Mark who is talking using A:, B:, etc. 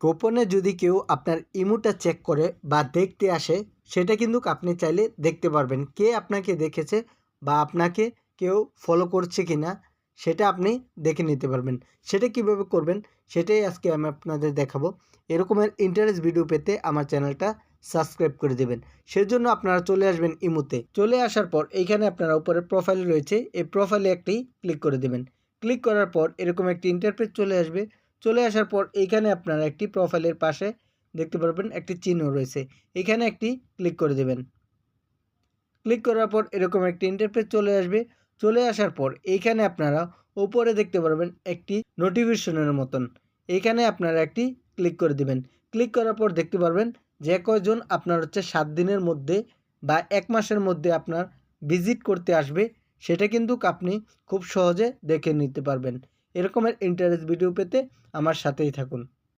A: গোপনে যদি কেউ আপনার ইমোটা চেক করে বা দেখতে আসে, সেটা কিন্তু আপনি চাইলে দেখতে পারবেন কে আপনাকে দেখেছে বা আপনাকে কেউ ফলো করছে কি না সেটা আপনি দেখে নিতে পারবেন। সেটা কীভাবে করবেন, সেটাই আজকে আমি আপনাদের দেখাবো। এরকমের ইন্টারেস্ট ভিডিও পেতে আমার চ্যানেলটা সাবস্ক্রাইব করে দেবেন। সেজন্য আপনারা চলে আসবেন ইমুতে। চলে আসার পর এইখানে আপনারা উপরে প্রোফাইল রয়েছে, এই প্রোফাইলে একটি ক্লিক করে দেবেন। ক্লিক করার পর এরকম একটি ইন্টারফেস চলে আসবে। চলে আসার পর এইখানে আপনারা একটি প্রোফাইলের পাশে দেখতে পারবেন একটি চিহ্ন রয়েছে। এখানে একটি ক্লিক করে দেবেন। ক্লিক করার পর এরকম একটি ইন্টারফেস চলে আসবে। চলে আসার পর এইখানে আপনারা উপরে দেখতে পারবেন একটি নোটিফিকেশনের মতন। এইখানে আপনারা একটি ক্লিক করে দিবেন। ক্লিক করার পর দেখতে পারবেন যে কয়জন আপনার হচ্ছে সাত দিনের মধ্যে বা এক মাসের মধ্যে আপনার ভিজিট করতে আসবে, সেটা কিন্তু আপনি খুব সহজে দেখে নিতে পারবেন। এরকমের ইন্টারেস্ট ভিডিও পেতে আমার সাথেই থাকুন।